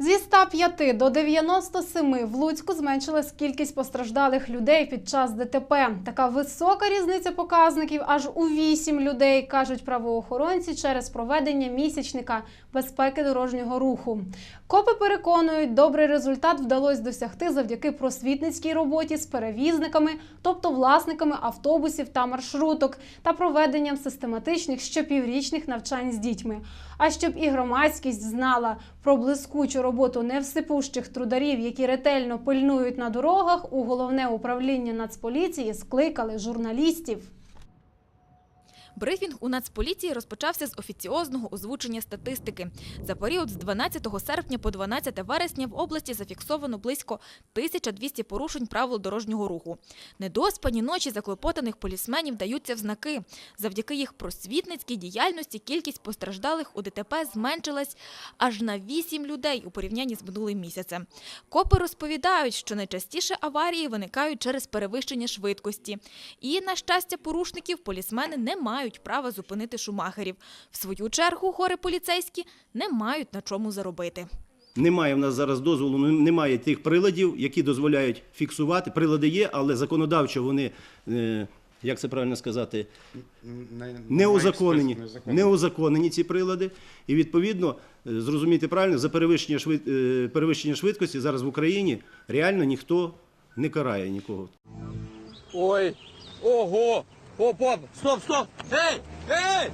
Зі 105 до 97 в Луцьку зменшилась кількість постраждалих людей під час ДТП. Така висока різниця показників аж у 8 людей, кажуть правоохоронці через проведення місячника безпеки дорожнього руху. Копи переконують, добрий результат вдалося досягти завдяки просвітницькій роботі з перевізниками, тобто власниками автобусів та маршруток, та проведенням систематичних щопіврічних навчань з дітьми. А щоб і громадськість знала про блискучу роботу невсипущих трударів, які ретельно пильнують на дорогах, у головне управління Нацполіції скликали журналістів. Брифінг у Нацполіції розпочався з офіціозного озвучення статистики. За період з 12 серпня по 12 вересня в області зафіксовано близько 1200 порушень правил дорожнього руху. Недоспані ночі заклопотаних полісменів даються в знаки. Завдяки їх просвітницькій діяльності кількість постраждалих у ДТП зменшилась аж на 8 людей у порівнянні з минулим місяцем. Копи розповідають, що найчастіше аварії виникають через перевищення швидкості. І, на щастя, порушників полісмени не мають права зупинити шумахерів. В свою чергу гори поліцейські не мають на чому заробити. Немає в нас зараз дозволу, ну, немає тих приладів, які дозволяють фіксувати. Прилади є, але законодавчо вони, е, як це правильно сказати, не узаконені, не узаконені ці прилади. І відповідно, е, зрозуміти правильно, за перевищення, швид, е, перевищення швидкості зараз в Україні реально ніхто не карає нікого. Ой, ого! Оп, оп, стоп, стоп! Ей! Ей!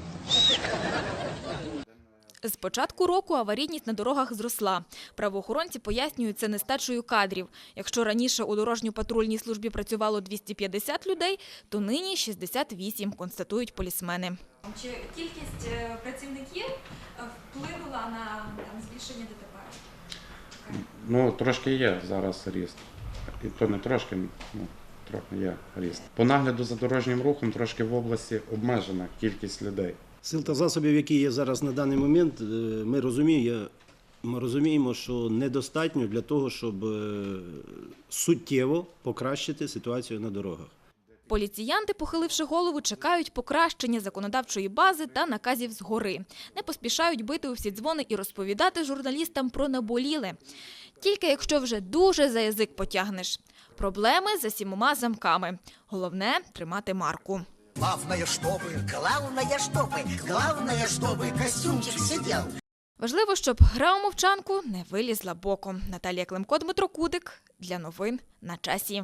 З початку року аварійність на дорогах зросла. Правоохоронці пояснюють це нестачею кадрів. Якщо раніше у дорожньо-патрульній службі працювало 250 людей, то нині 68, констатують полісмени. Чи кількість е, працівників е, вплинула на там, збільшення ДТП? Ну, трошки є зараз ріст. І то не трошки, ну, трохи є ріст. По нагляду за дорожнім рухом трошки в області обмежена кількість людей. Сил та засобів, які є зараз на даний момент, е, ми розуміємо, ми розуміємо, що недостатньо для того, щоб е, суттєво покращити ситуацію на дорогах. Поліціянти, похиливши голову, чекають покращення законодавчої бази та наказів згори. Не поспішають бити у всі дзвони і розповідати журналістам про наболіле. Тільки якщо вже дуже за язик потягнеш. Проблеми за сімома замками. Головне – тримати марку. Главное, чтобы, главное, чтобы, главное, чтобы костюмчик сидел. Важливо, щоб гра у мовчанку не вилізла боком. Наталія Климко, Дмитро Кудик. Для новин на часі.